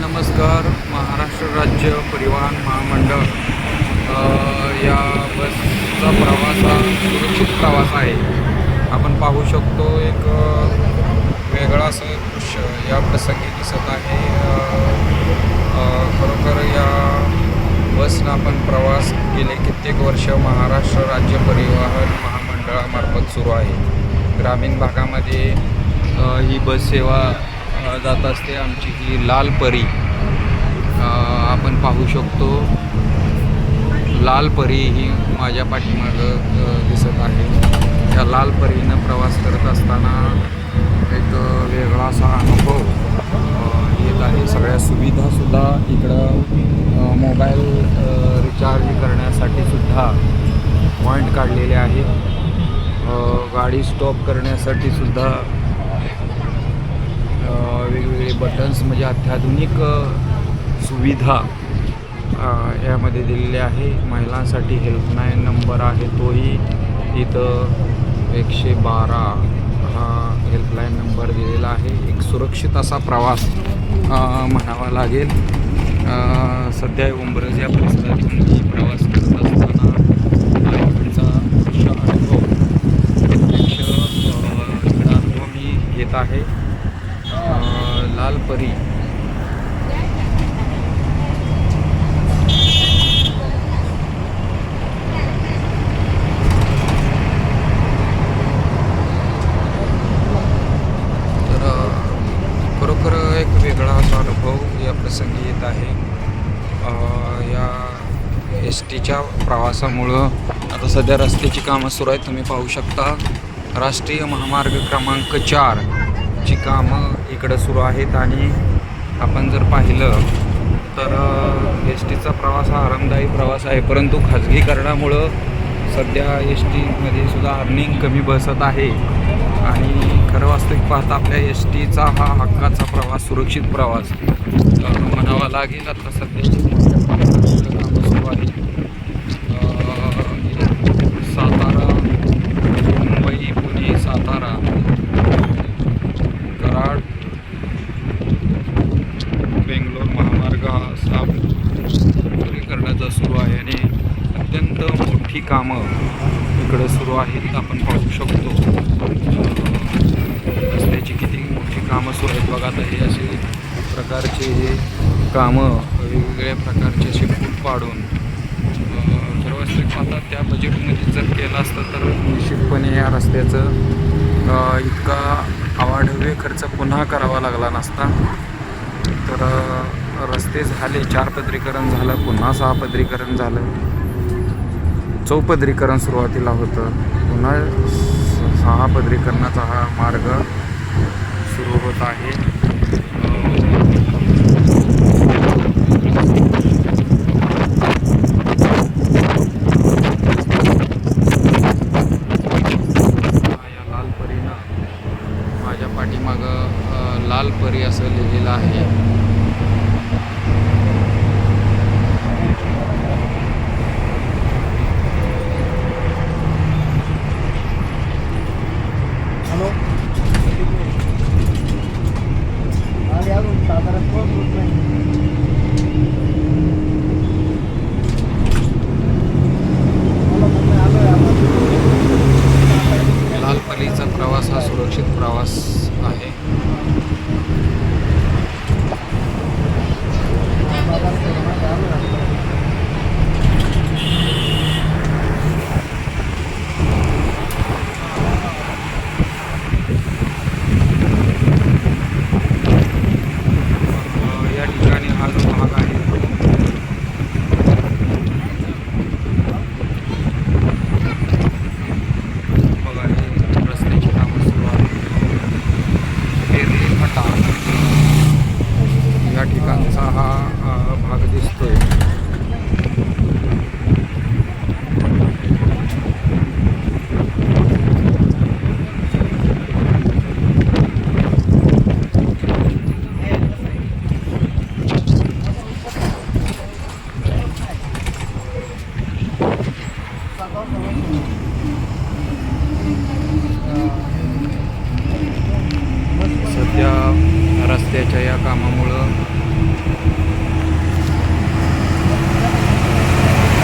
नमस्कार महाराष्ट्र राज्य परिवहन महामंडळ. या बसचा प्रवास हा सुरक्षित प्रवास आहे. आपण पाहू शकतो एक वेगळा असं दृश्य या प्रसंगी दिसत आहे. खरोखर या बसनं आपण प्रवास गेले कित्येक वर्ष महाराष्ट्र राज्य परिवहन महामंडळामार्फत सुरू आहे. ग्रामीण भागामध्ये ही बस सेवा जात असते आमची ही लाल परी. आपण पाहू शकतो. लाल परी ही माझ्या पाठीमागं दिसत आहे. त्या लाल परीनं प्रवास करत असताना एक वेगळा असा अनुभव येत आहे. सगळ्या सुविधासुद्धा इकडं मोबाईल रिचार्ज करण्यासाठी सुद्धा पॉईंट काढलेले आहे गाडी स्टॉप करण्यासाठी सुद्धा वेगवेगळे बटन्स म्हणजे अत्याधुनिक सुविधा यामध्ये दिलेले आहे. महिलांसाठी हेल्पलाईन नंबर आहे तोही. इथं एकशे बारा हा हेल्पलाईन नंबर दिलेला आहे. एक सुरक्षित असा प्रवास म्हणावा लागेल. सध्या उंबरज या परिसरातून प्रवास करत असताना हा इकडचा अनुभव प्रत्यक्ष अनुभव मी घेत आहे. लाल परी. तर खरोखर एक वेगळा असा अनुभव या प्रसंगी येत आहे. या एस टीच्या प्रवासामुळं आता सध्या रस्त्याची कामं सुरू आहेत. तुम्ही पाहू शकता. राष्ट्रीय महामार्ग क्रमांक चार. ची कामं इकडं सुरू आहेत आणि आपण जर पाहिलं तर एस टीचा प्रवास हा आरामदायी प्रवास आहे. परंतु खाजगीकरणामुळं सध्या एस टीमध्ये सुद्धा अर्निंग कमी बसत आहे. आणि खरं वास्तविक पाहता आपल्या एस टीचा हा हक्काचा प्रवास सुरक्षित प्रवास. म्हणावा लागेल आता सध्या कामं सुरू आहे. मोठी कामं इकडं सुरू आहेत आपण पाहू शकतो. रस्त्याची किती मोठी कामं सुरू आहेत. बघा आता हे असे प्रकारचे हे कामं वेगवेगळ्या प्रकारचे असे फूट पाडून सर्वस्थित आता त्या बजेटमध्ये जर केलं असतं तर निश्चितपणे या रस्त्याचं इतका आवाढव्य खर्च पुन्हा करावा लागला नसता. तर रस्ते झाले चार पदरीकरण झालं पुन्हा सहा पदरीकरण झालं. चौपदरीकरण सुरुवातीला होतं. पुन्हा सहा पदरीकरणाचा हा मार्ग सुरू होत आहे. या लाल परीनं माझ्या पाठीमागं लाल परी असं लिहिलेलं आहे हॅलो आणि अजून साधारण कोण होत नाही मला म्हणलं आलोय आपण. लाल परीचा प्रवास हा सुरक्षित प्रवास आहे साधारण कोण आलोय आपण. अ, या ठिकाणी हा जो भाग आहे बघा हे रस्त्याची कामं सुरू आहेत पेरली फाटा या ठिकाणचा हा अ, भाग दिसतोय सध्या रस्त्याच्या या कामामुळं